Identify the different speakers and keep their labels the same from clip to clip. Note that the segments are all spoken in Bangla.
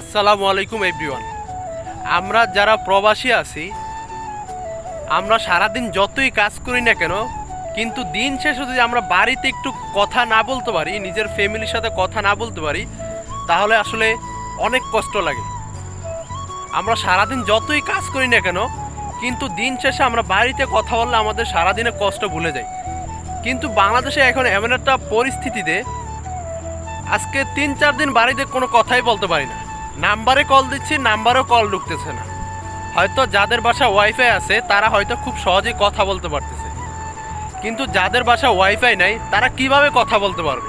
Speaker 1: আসসালামু আলাইকুম এভরিওয়ান আমরা যারা প্রবাসী আছি, আমরা সারাদিন যতই কাজ করি না কেন, কিন্তু দিন শেষে যদি আমরা বাড়িতে একটু কথা না বলতে পারি, নিজের ফ্যামিলির সাথে কথা না বলতে পারি, তাহলে আসলে অনেক কষ্ট লাগে। আমরা সারাদিন যতই কাজ করি না কেন, কিন্তু দিন শেষে আমরা বাড়িতে কথা বললে আমাদের সারাদিনের কষ্ট ভুলে যাই কিন্তু বাংলাদেশে এখন এমন একটা পরিস্থিতিতে, আজকে তিন চার দিন বাড়িতে কোনো কথাই বলতে পারি না। নাম্বারে কল দিচ্ছি, নাম্বারেও কল ঢুকতেছে না। হয়তো যাদের বাসা ওয়াইফাই আছে, তারা হয়তো খুব সহজেই কথা বলতে পারতেছে। কিন্তু যাদের বাসা ওয়াইফাই নাই, তারা কীভাবে কথা বলতে পারবে?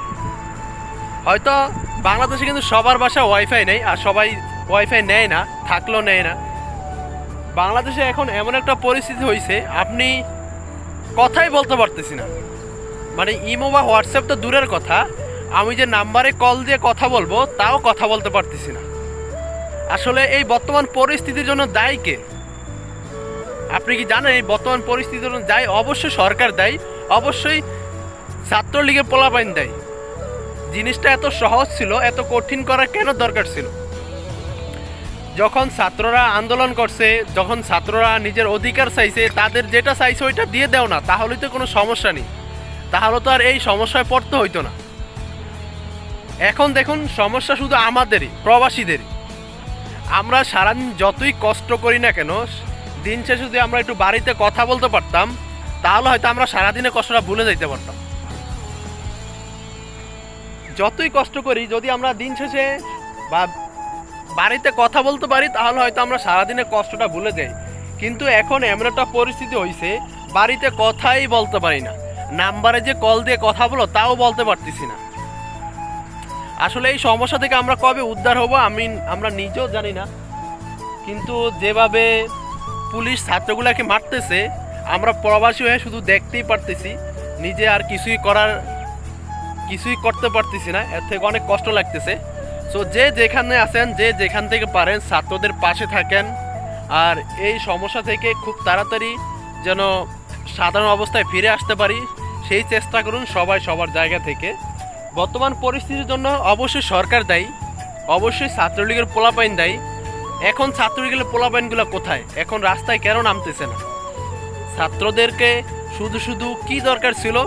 Speaker 1: হয়তো বাংলাদেশে কিন্তু সবার বাসা ওয়াইফাই নেই, আর সবাই ওয়াইফাই নেয় না, থাকলেও নেয় না। বাংলাদেশে এখন এমন একটা পরিস্থিতি হয়েছে আপনি কথাই বলতে পারতেছি না। মানে ইমো বা হোয়াটসঅ্যাপ তো দূরের কথা, আমি যে নাম্বারে কল দিয়ে কথা বলব, তাও কথা বলতে পারতেছি না। আসলে এই বর্তমান পরিস্থিতির জন্য দায়ী কে? আপনি কি জানেন এই বর্তমান পরিস্থিতির জন্য দায়ী? অবশ্যই সরকার দায়ী, অবশ্যই ছাত্রলীগের পোলাপাইন দেয়। জিনিসটা এত সহজ ছিল, এত কঠিন করা কেন দরকার ছিল? যখন ছাত্ররা আন্দোলন করছে, যখন ছাত্ররা নিজের অধিকার চাইছে, তাদের যেটা চাইছে ওইটা দিয়ে দেও না তাহলে তো কোনো সমস্যা নেই। তাহলে তো আর এই সমস্যায় পড়তে হইতো না। এখন দেখুন, সমস্যা শুধু আমাদেরই, প্রবাসীদেরই। আমরা সারাদিন যতই কষ্ট করি না কেন, দিন শেষে যদি আমরা একটু বাড়িতে কথা বলতে পারতাম, তাহলে হয়তো আমরা সারাদিনের কষ্টটা ভুলে যেতে পারতাম। যতই কষ্ট করি, যদি আমরা দিন শেষে বা বাড়িতে কথা বলতে পারি, তাহলে হয়তো আমরা সারাদিনের কষ্টটা ভুলে যাই। কিন্তু এখন এমন একটা পরিস্থিতি হয়েছে বাড়িতে কথাই বলতে পারি না। নাম্বারে যে কল দিয়ে কথা বলো, তাও বলতে পারতেছি না। আসলে এই সমস্যা থেকে আমরা কবে উদ্ধার হব আমি আমরা নিজেও জানি না। কিন্তু যেভাবে পুলিশ ছাত্রগুলোকে মারতেছে, আমরা প্রবাসী হয়ে শুধু দেখতেই পারতেছি, নিজে আর কিছুই করার, কিছুই করতে পারতেছি না, এর থেকে অনেক কষ্ট লাগতেছে। সো যে যেখানে আছেন, যে যেখান থেকে পারেন, ছাত্রদের পাশে থাকেন, আর এই সমস্যা থেকে খুব তাড়াতাড়ি যেন সাধারণ অবস্থায় ফিরে আসতে পারি, সেই চেষ্টা করুন সবাই সবার জায়গা থেকে। বর্তমান পরিস্থিতির জন্য অবশ্যই সরকার দায়ী, অবশ্যই ছাত্রলীগের পোলাপাইন দায়ী। এখন ছাত্রলীগের পোলাপাইনগুলো কোথায়? এখন রাস্তায় কেন নামতেছে না? ছাত্রদেরকে শুধু শুধু কি দরকার ছিল?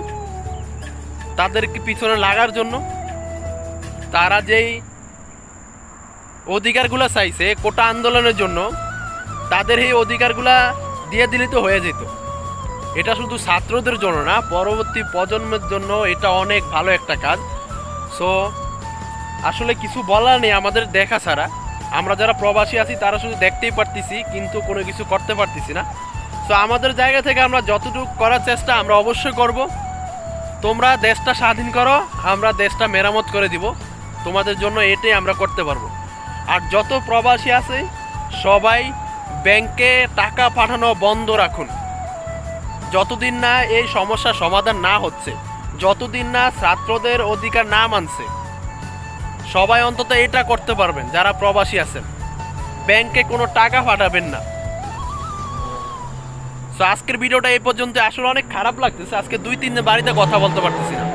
Speaker 1: তাদেরকে পিছনে লাগার জন্য? তারা যেই অধিকারগুলো চাইছে, কোটা আন্দোলনের জন্য, তাদের এই অধিকারগুলা দিয়ে দিলে তো হয়ে যেত। এটা শুধু ছাত্রদের জন্য না, পরবর্তী প্রজন্মের জন্য এটা অনেক ভালো একটা কাজ। সো আসলে কিছু বলার নেই আমাদের দেখা ছাড়া। আমরা যারা প্রবাসী আছি, তারা শুধু দেখতেই পারতেছি, কিন্তু কোনো কিছু করতে পারতেছি না। সো আমাদের জায়গা থেকে আমরা যতটুকু করার চেষ্টা, আমরা অবশ্যই করব। তোমরা দেশটা স্বাধীন করো, আমরা দেশটা মেরামত করে দিব। তোমাদের জন্য এটাই আমরা করতে পারব। আর যত প্রবাসী আছে, সবাই ব্যাংকে টাকা পাঠানো বন্ধ রাখুন। যতদিন না এই সমস্যার সমাধান না হচ্ছে যতদিন না ছাত্রদের অধিকার না মানছে, সবাই অন্তত এটা করতে পারবেন, যারা প্রবাসী আছেন। ব্যাংকে কোনো টাকা পাঠাবেন না। তো আজকের ভিডিওটা এই পর্যন্ত। আসলে অনেক খারাপ লাগতেছে। আজকে দুই, তিন বাড়িতে কথা বলতে পারতেছি না।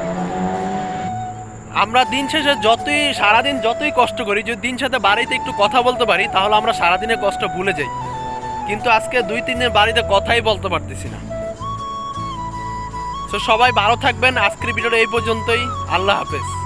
Speaker 1: আমরা দিন শেষে যতই, সারাদিন যতই কষ্ট করি, যদি দিন সাথে বাড়িতে একটু কথা বলতে পারি, তাহলে আমরা সারাদিনের কষ্ট ভুলে যাই। কিন্তু আজকে দুই, তিন দিন বাড়িতে কথাই বলতে পারতেছি না। তো সবাই ভালো থাকবেন। আজকের ভিডিওটা এই পর্যন্তই। আল্লাহ হাফেজ।